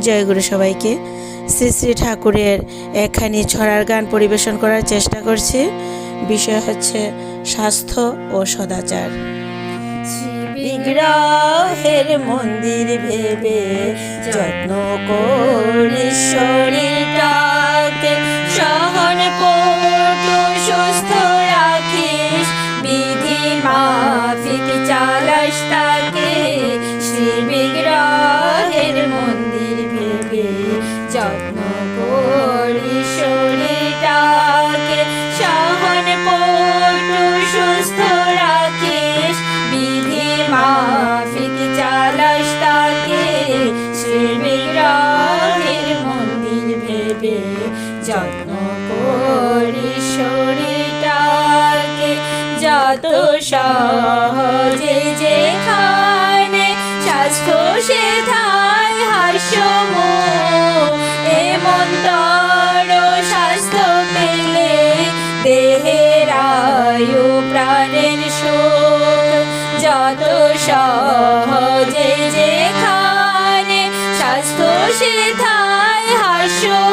জয়গুরু সবাইকে। শ্রী শ্রী ঠাকুরের একখানি ছড়ার গান পরিবেশন করার চেষ্টা করছি। বিষয় হচ্ছে স্বাস্থ্য ও সদাচার। বিগ্রহের মন্দির ভেবে যত্ন করি শরীরটাকে সহন পটু ভেবে যত্ন করি শরীরটাকে, যত সহজে যেখানে স্বাস্থ্য সেথায় হাস্যম এমন তর স্বাস্থ্য পেলে দেহের প্রাণের সুখ যত সহজে যেখানে স্বাস্থ্য সেথায় হাস্যম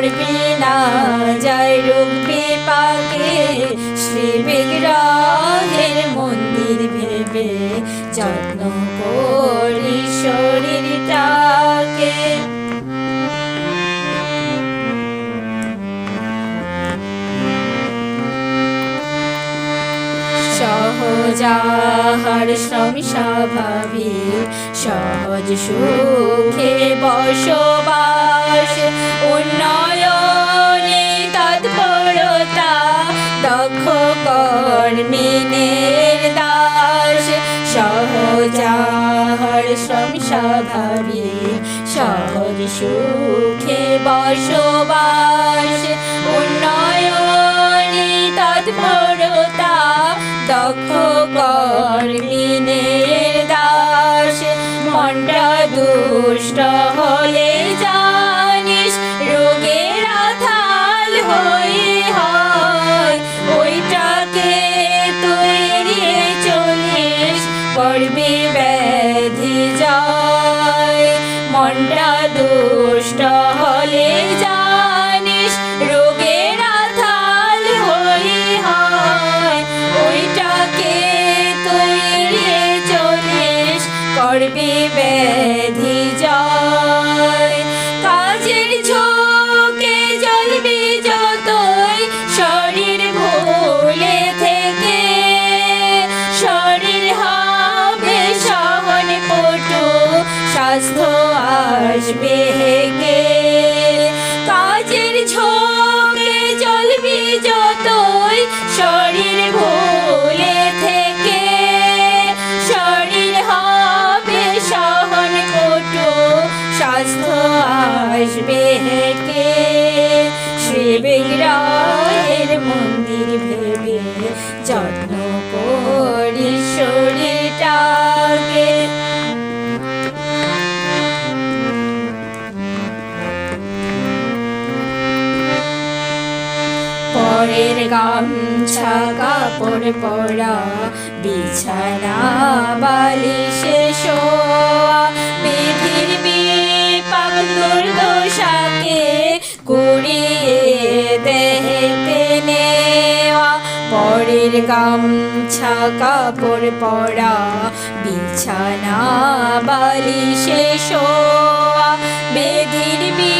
পড়বি না। যায় পাকে শ্রী বিগ্রহের মন্দির ভেবে যত্ন করি শরীরটাকে সহজাহার শ্রম স্বাভাবিক, সহজ সুখে বসবাস উন্নয়নে তৎপরতা দাস। সুখে বসবাস। উন্নয়নে তৎপরতা দক্ষ কর্মিনের দাস। মনটা দুষ্ট হলে আসবে হেগে শ্রী বিগ্রহের মন্দির ভেবে যত্ন করি পরের গামছা, কাপড় পরা, বিছানা, বালিশে শোয়া বিধির বিপাক দুর্দশাকে কুড়িয়ে দেহেতে নেওয়া পরের গামছা, কাপড় পরা, বিছানা, বালিশে শোয়া বেধির বিপাক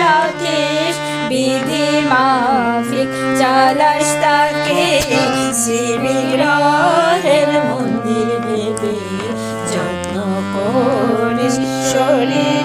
রাখিস বিধি মাফিক চালাস তাকে। শ্রীবিগ্রহের মন্দির যত্ন করিস শরীর